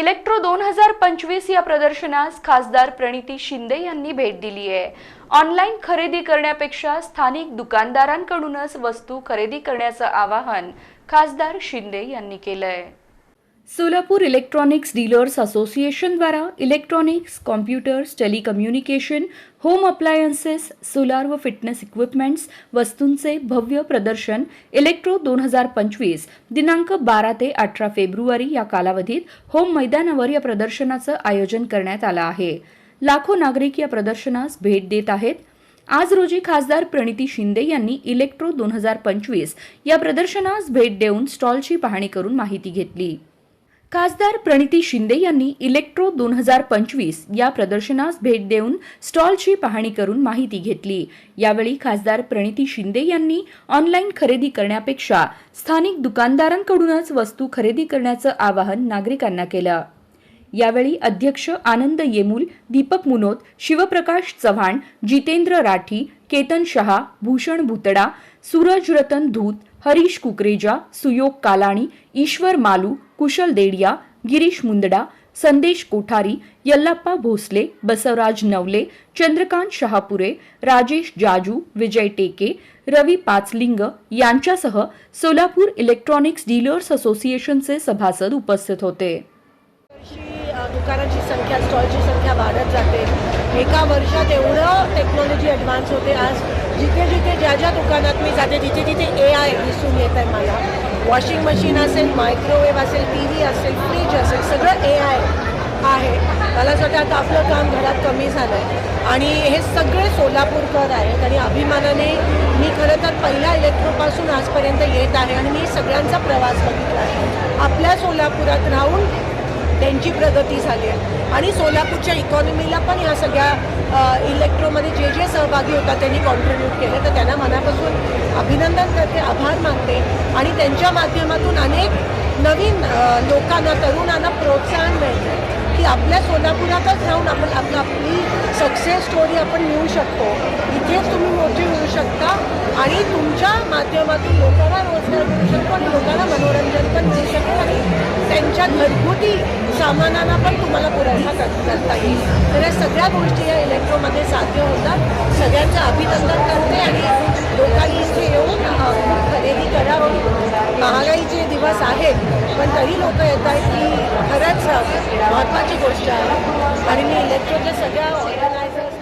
Electro दोन हजार पंचवीस या प्रदर्शनास खासदार प्रणिती शिंदे यांनी भेट दिली आहे. ऑनलाईन खरेदी करण्यापेक्षा स्थानिक दुकानदारांकडूनच वस्तू खरेदी करण्याचं आवाहन खासदार शिंदे यांनी केलंय. Solapur electronics dealers असोसिएशनद्वारा electronics computers telecommunication home appliances solar व फिटनेस इक्विपमेंट्स वस्तूंचे भव्य प्रदर्शन इलेक्ट्रो दोन हजार पंचवीस दिनांक बारा ते अठरा फेब्रुवारी या कालावधीत होम मैदानावर या प्रदर्शनाचं आयोजन करण्यात आलं आहे. लाखो नागरिक या प्रदर्शनास भेट देत आहेत. आज रोजी खासदार प्रणिती शिंदे यांनी इलेक्ट्रो दोन हजार पंचवीस या प्रदर्शनास भेट देऊन स्टॉलची पाहणी करून माहिती घेतली. खासदार प्रणिती शिंदे यांनी इलेक्ट्रो दोन हजार पंचवीस या प्रदर्शनास भेट देऊन स्टॉलची पाहणी करून माहिती घेतली. यावेळी खासदार प्रणिती शिंदे यांनी ऑनलाईन खरेदी करण्यापेक्षा स्थानिक दुकानदारांकडूनच वस्तू खरेदी करण्याचं आवाहन नागरिकांना केलं. यावेळी अध्यक्ष आनंद येमूल दीपक मुनोत शिवप्रकाश चव्हाण जितेंद्र राठी केतन शहा भूषण भुतडा सूरज रतन धूत हरीश कुकरेजा सुयोग कालाणी ईश्वर मालू कुशल देडिया गिरीश मुंदडा संदेश कोठारी यल्लाप्पा भोसले बसवराज नवले चंद्रकांत शहापुरे राजेश जाजू विजय टेके रवी पाचलिंग यांच्यासह सोलापूर इलेक्ट्रॉनिक्स डीलर्स असोसिएशनचे सभासद उपस्थित होते. दुकानाची संख्या स्टॉलची संख्या वाढत जाते. एका वर्षात एवढं टेक्नॉलॉजी ॲडव्हान्स होते. आज जिथे जिथे ज्या ज्या दुकानात मी जाते तिथे तिथे ए आय दिसून येत आहे मला वॉशिंग मशीन असेल मायक्रोवेव्ह असेल टी व्ही असेल फ्रीज असेल सगळं ए आय आहे. मला असं वाटतं आता आपलं काम घरात कमी झालं आहे आणि हे सगळे सोलापूरकर आहेत आणि अभिमानाने मी खरं तर पहिल्या इलेक्ट्रोपासून आजपर्यंत येत आहे आणि मी सगळ्यांचा प्रवास बघितला आहे. आपल्या सोलापुरात राहून त्यांची प्रगती झाली आहे. आणि सोलापूरच्या इकॉनॉमीला पण या सगळ्या इलेक्ट्रोमध्ये जे जे सहभागी होतात त्यांनी कॉन्ट्रीब्यूट केले. तर त्यांना मनापासून अभिनंदन करते आभार मानते. आणि त्यांच्या माध्यमातून अनेक नवीन लोकांना तरुणांना प्रोत्साहन मिळतं. की आपल्या सोलापुरातच राहून आपण आपलं आपली सक्सेस स्टोरी आपण लिहू शकतो. इथेच तुम्ही मोठी होऊ शकता आणि तुमच्या माध्यमातून लोकांना रोजगार मिळू शकतो आणि लोकांना मनोरंजन पण मिळू शकतं आणि त्यांच्या घरगुती सामानांना पण तुम्हाला पुरवठा करता येईल. तर या सगळ्या गोष्टी या इलेक्ट्रोमध्ये साध्य होतात. सगळ्यांचं अभिनंदन करते आणि लोकांनी इथे येऊन खरेदी करावं. महागाईचे दिवस आहेत पण तरी लोक येत आहेत की खरंच महत्त्वाची गोष्ट आहे. आणि मी इलेक्ट्रॉनच्या सगळ्या ऑर्गनायझर्स